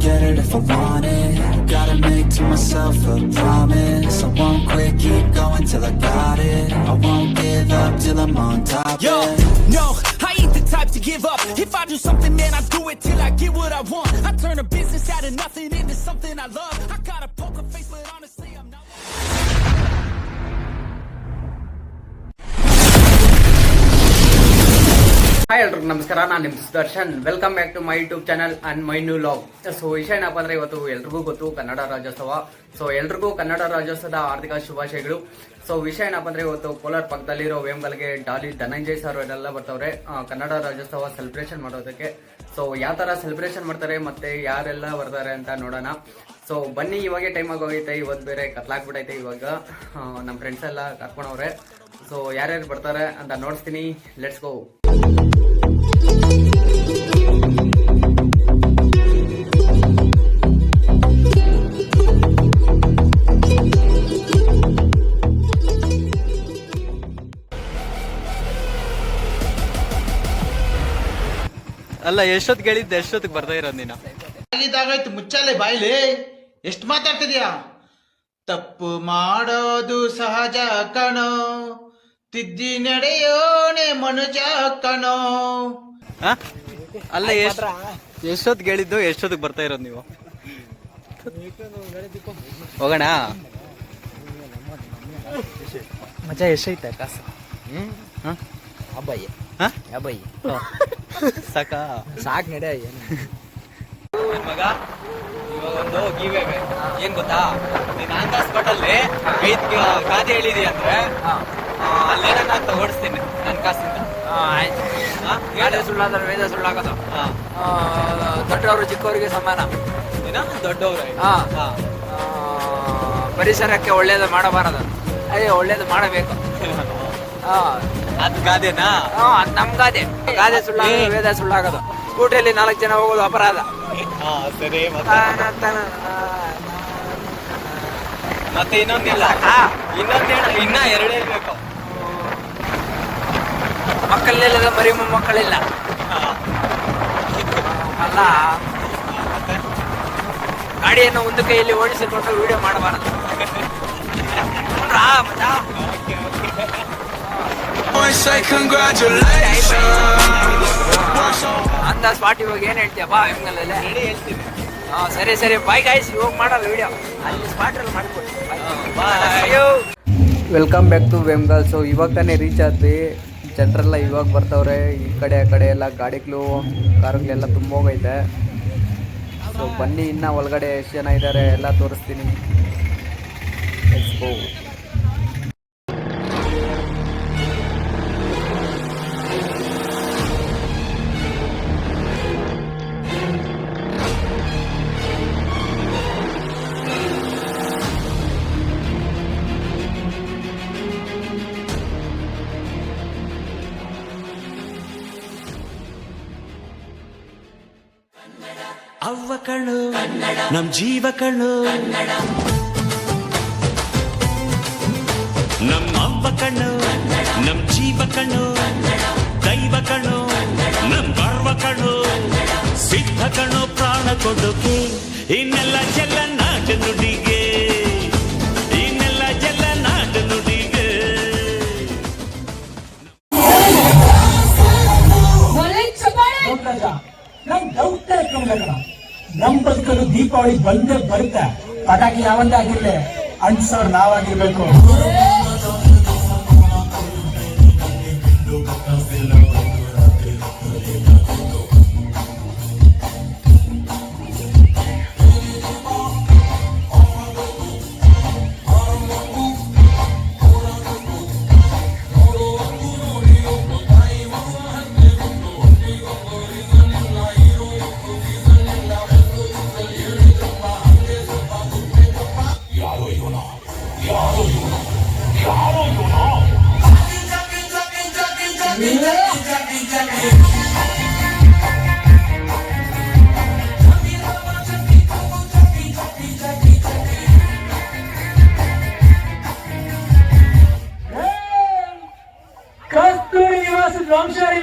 get it if I want it Gotta make to myself a promise I won't quit, keep going till I got it I won't give up till I'm on top Yo, yeah. no, I ain't the type to give up. If I do something, man, I do it till I get what I want. I turn a business out of nothing into something I love. I got a poker face, but honestly, I'm not. Hi ಎಲ್ರಿಗೂ ನಮಸ್ಕಾರ, ನಾನು ನಿಮ್ಮ Sudarshan. Welcome back to my YouTube channel and my new vlog so ವಿಷಯ ಏನಪ್ಪ ಅಂದ್ರೆ ಇವತ್ತು ಎಲ್ರಿಗೂ ಗೊತ್ತು, ಕನ್ನಡ ರಾಜ್ಯೋತ್ಸವ. ಸೊ ಎಲ್ರಿಗೂ ಕನ್ನಡ ರಾಜ್ಯೋತ್ಸವದ ಆರ್ಥಿಕ ಶುಭಾಶಯಗಳು. ಸೊ ವಿಷಯ ಏನಪ್ಪ ಅಂದ್ರೆ ಇವತ್ತು ಕೋಲಾರ ಪಕ್ಕದಲ್ಲಿರೋ ವೇಂಬಲ್ಗೆ ಡಾಲಿ ಧನಂಜಯ್ ಸರ್ ಎಲ್ಲ ಬರ್ತವ್ರೆ. ಕನ್ನಡ ರಾಜ್ಯೋತ್ಸವ ಸೆಲೆಬ್ರೇಷನ್ ಮಾಡೋದಕ್ಕೆ. ಸೊ ಯಾವ ತರ ಸೆಲೆಬ್ರೇಷನ್ ಮಾಡ್ತಾರೆ ಮತ್ತೆ ಯಾರೆಲ್ಲ ಬರ್ತಾರೆ ಅಂತ ನೋಡೋಣ. ಸೊ ಬನ್ನಿ, ಇವಾಗೆ ಟೈಮ್ ಆಗೋಗೈತೆ. ಇವತ್ತು ಬೇರೆ ಕತ್ಲಾಗ್ಬಿಟ್ಟೈತೆ ಇವಾಗ. ನಮ್ಮ ಫ್ರೆಂಡ್ಸ್ ಎಲ್ಲ ಕರ್ಕೊಂಡವ್ರೆ. ಸೊ ಯಾರ್ಯಾರು ಬರ್ತಾರೆ ಅಂತ ನೋಡಿಸ್ತೀನಿ. ಲೆಟ್ಸ್ ಗೋ ಅಲ್ಲ ಎಷ್ಟೊತ್ತು ಕೇಳಿದ್ದೆ ಎಷ್ಟೊತ್ತಿಗೆ ಬರ್ತಾ ಇರೋದು ನೀನು? ಆಗಿದ್ದಾಗಾಯ್ತು ಮುಚ್ಚಾಲೆ ಬಾಯ್ಲಿ? ಎಷ್ಟು ಮಾತಾಡ್ತಿದ್ಯಾ? ತಪ್ಪು ಮಾಡೋದು ಸಹಜ ಕಣೋ. ತಿದ್ದಿ ನಡೆಯೋಣೆ ಮನುಜ ಕಣೋ? ಅಲ್ಲ ಎಷ್ಟೊತ್ತು ಕೇಳಿದ್ದು? ಎಷ್ಟೊತ್ತಿಗೆ ಬರ್ತಾ ಇರೋದು ನೀವು? ಹೋಗೋಣ? ಮಜಾ ಎಷ್ಟೈತೆ ಕಾಸು? ಹ? ಅಬ್ಬಯ್ಯ. ಹ? ಅಬ್ಬಯ್ಯ. ಸಾಕ? ಸಾಕ್ ನಡೆ ಏನು ಮಗ ಇವಾಗ ಒಂದು ಗೀವೆ ಏನ್ ಗೊತ್ತಾ? ನೀನ್ ಸ್ಪಾಟ್ ಅಲ್ಲಿ ಐದ್ ಹೇಳಿದಿ ಅಂದ್ರೆ ಅಲ್ಲೇನ ನಾನು ತಗೊಡಿಸ್ತೀನಿ ನನ್ನ ಕಾಸಿಂದ. ಆಯ್ತು? ಗಾಡಿ ಸುಳ್ಳಾದ್ರೆ ವೇದ ಸುಳ್ಳಾಗೋದು. ದೊಡ್ಡವರು ಚಿಕ್ಕವರಿಗೆ ಸಮಾನ. ಏನ ದೊಡ್ಡವ್ರ ಹಾಂ. ಪರಿಸರಕ್ಕೆ ಒಳ್ಳೇದು ಮಾಡಬಾರದು. ಅಯ್ಯೋ ಒಳ್ಳೇದು ಮಾಡಬೇಕು. ಹಾಂ. ಅದ್ ಗಾದೆನಾ? ಆ, ಅದು ನಮ್ ಗಾದೆ. ಗಾದೆ ಸುಳ್ಳಾಗ. ವೇದ ಸುಳ್ಳಾಗೋದು. ಸ್ಕೂಟಿಯಲ್ಲಿ ನಾಲ್ಕು ಜನ ಹೋಗೋದು ಅಪರಾಧ. ಹಾ ಸರಿ ಮತ್ತೆ? ಇನ್ನೊಂದಿಲ್ಲ? ಆ, ಇನ್ನೊಂದ್ ಹೇಳು ಇನ್ನ ಎರಡೇ ಹೇಳ್ಬೇಕು ಮಕ್ಕಳಿಲ್ಲದ ಬರೀ ಮೊಮ್ಮಕ್ಕಳಿಲ್ಲ. ಅಲ್ಲ ಗಾಡಿಯನ್ನು ಒಂದು ಕೈಯಲ್ಲಿ ಓಡಿಸಿಕೊಂಡು ವಿಡಿಯೋ ಮಾಡಬಾರದು. ಅಂತ ಸ್ಪಾಟ್ ಇವಾಗ ಏನ್ ಹೇಳ್ತೀಯ? ಬಾ ಹೆಂಗಲ್ಲ ಹಾ ಸರಿ ಸರಿ. ಬಾಯ್ ಗಾಯ್ಸ್ ಇವಾಗ ಮಾಡಲ್ಲ ವಿಡಿಯೋ ಅಲ್ಲಿ ಸ್ಪಾಟ್ ಅಲ್ಲಿ ಮಾಡ್ಕೊಡಿ. Welcome back to Vemgal so ಇವಾಗ ತಾನೇ ರೀಚ್ ಆದ್ವಿ. ಜನರೆಲ್ಲ ಇವಾಗ ಬರ್ತವ್ರೆ, ಈ ಕಡೆ ಆ ಕಡೆ ಎಲ್ಲ ಗಾಡಿಗಳು, ಕಾರುಗಳೆಲ್ಲ ತುಂಬ ಹೋಗೈತೆ ಸೊ ಬನ್ನಿ ಇನ್ನ ಒಳಗಡೆ ಎಷ್ಟು ಜನ ಇದ್ದಾರೆ ಎಲ್ಲ ತೋರಿಸ್ತೀನಿ. Let's go. ಅವ್ವ ಕಣ್ಣು ನಮ್ ಜೀವ ಕಣ್ಣು ನಮ್ಮ ಅವ್ವ ಕಣ್ಣು ನಮ್ ಜೀವ ಕಣ್ಣು ದೈವ ಕಣ್ಣು ನಮ್ ಗರ್ವ ಕಣ್ಣು ಸಿದ್ಧ ಕಣ್ಣು ಪ್ರಾಣ ಕೊಡುಗೆ ಇನ್ನೆಲ್ಲ ಚೆಲ್ಲ ನಾಟ ನುಡಿಗೆ. ಬಂದೇ ಬರುತ್ತೆ. ಪಟಾಕಿ ಯಾವಂದೇ ಆಗಿರ್ಲಿ ಅಂಟ್ಸೋರ್ ನಾವಾಗಿರ್ಬೇಕು.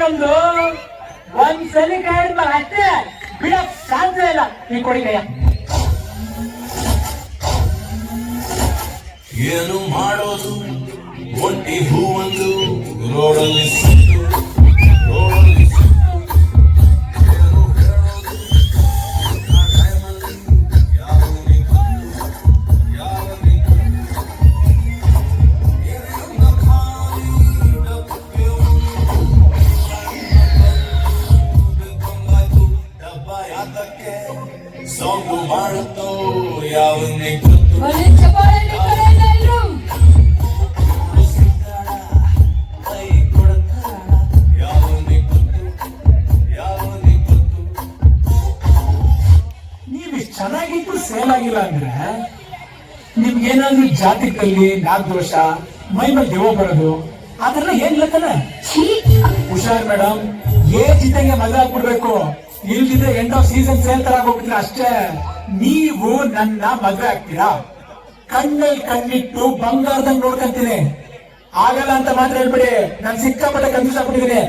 ನಂದು ಒಂದ್ ಸಲಿ ಕೈ ಅಷ್ಟೇ. ಬಿಡಕ್ ಸಾಧ್ಯ ಇಲ್ಲ. ನೀ ಕೊಡಿ ಕೈಯ. ಏನು ಮಾಡೋದು? ಒಂಟಿ ಹೂವೊಂದು ರೋಡಲ್ಲಿ ಜಾತಕದಲ್ಲಿ ನಾಗದೋಷ ಮೈ ಮೇಲೆ ದೇವ ಬರೋದು ಅದೆಲ್ಲ ಏನ್ ಲೆಕ್ಕನ ಹುಷಾರ್ ಮೇಡಮ್ ಏಜ್ ಇದ್ದಂಗೆ ಮದುವೆ ಆಗ್ಬಿಡ್ಬೇಕು. ಇಲ್ದಿದ್ರೆ ಎಂಡ್ ಆಫ್ ಸೀಸನ್ ಸೇಲ್ ತರ ಹೋಗ್ಬಿಟ್ರೆ ಅಷ್ಟೇ. ನೀವು ನನ್ನ ಮದುವೆ ಆಗ್ತೀರಾ? ಕಣ್ಣಲ್ಲಿ ಕಣ್ಣಿಟ್ಟು ಬಂಗಾರದಂಗ್ ನೋಡ್ಕೊಂತೀನಿ. ಆಗಲ್ಲ ಅಂತ ಮಾತ್ರ ಹೇಳ್ಬಿಡಿ. ನಾನು ಸಿಕ್ಕಾಪಟ್ಟೆ ಕನ್ಫ್ಯೂಸ್ ಆಗ್ಬಿಟ್ಟಿದ್ದೀನಿ.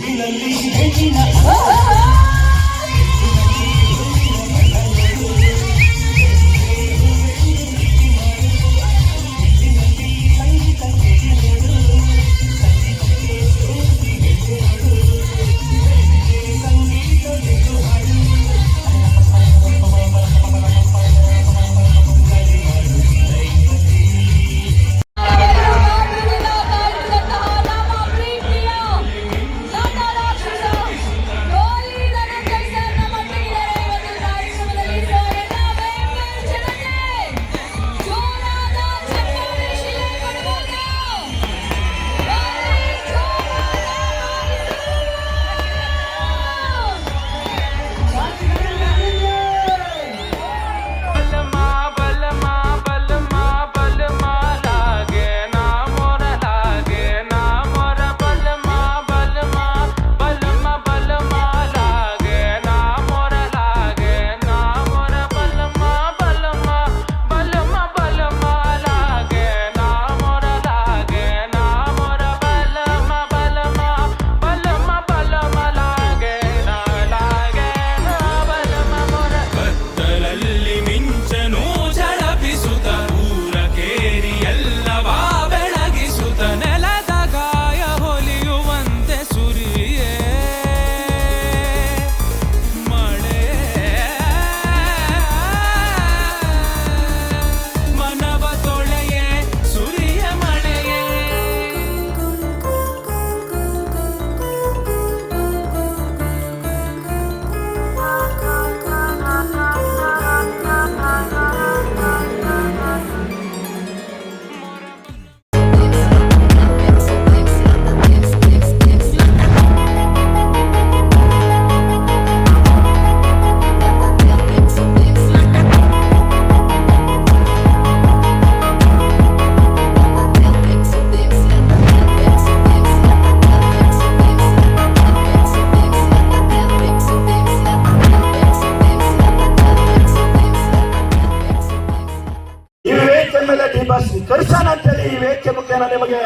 为了你陪进了。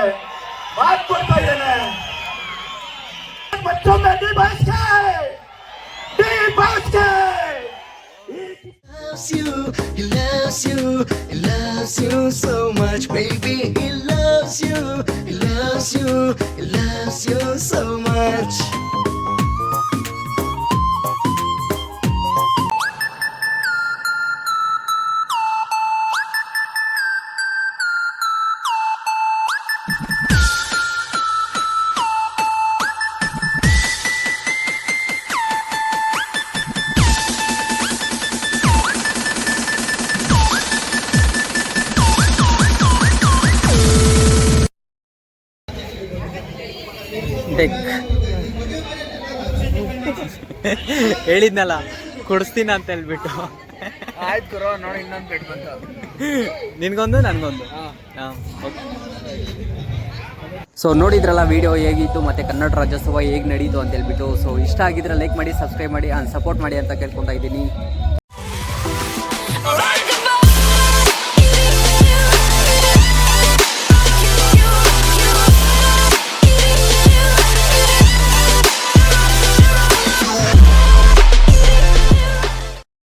बात करता येना बच्चों में डी बस के डी Loves you, he loves you, he loves you so much, baby. He loves you, he loves you, he loves you so much. Deck ಹೇಳಿದ್ನಲ್ಲ ಕೊಡಿಸ್ತೀನ ಅಂತ ಹೇಳ್ಬಿಟ್ಟು. ಆಯ್ತು ಗುರು ನೋಡಿ ಇನ್ನೊಂದು ಬೆಟ್ ಬಂತು. ನಿನಗೊಂದು ನನಗೊಂದು. ಸೊ ನೋಡಿದ್ರಲ್ಲ ವಿಡಿಯೋ ಹೇಗಿತ್ತು ಮತ್ತೆ ಕನ್ನಡ ರಾಜ್ಯೋತ್ಸವ ಹೇಗೆ ನಡೀತು ಅಂತ ಹೇಳ್ಬಿಟ್ಟು. ಸೊ ಇಷ್ಟ ಆಗಿದ್ರೆ ಲೈಕ್ ಮಾಡಿ ಸಬ್ಸ್ಕ್ರೈಬ್ ಮಾಡಿ ಸಪೋರ್ಟ್ ಮಾಡಿ ಅಂತ ಕೇಳ್ಕೊತಾ ಇದ್ದೀನಿ.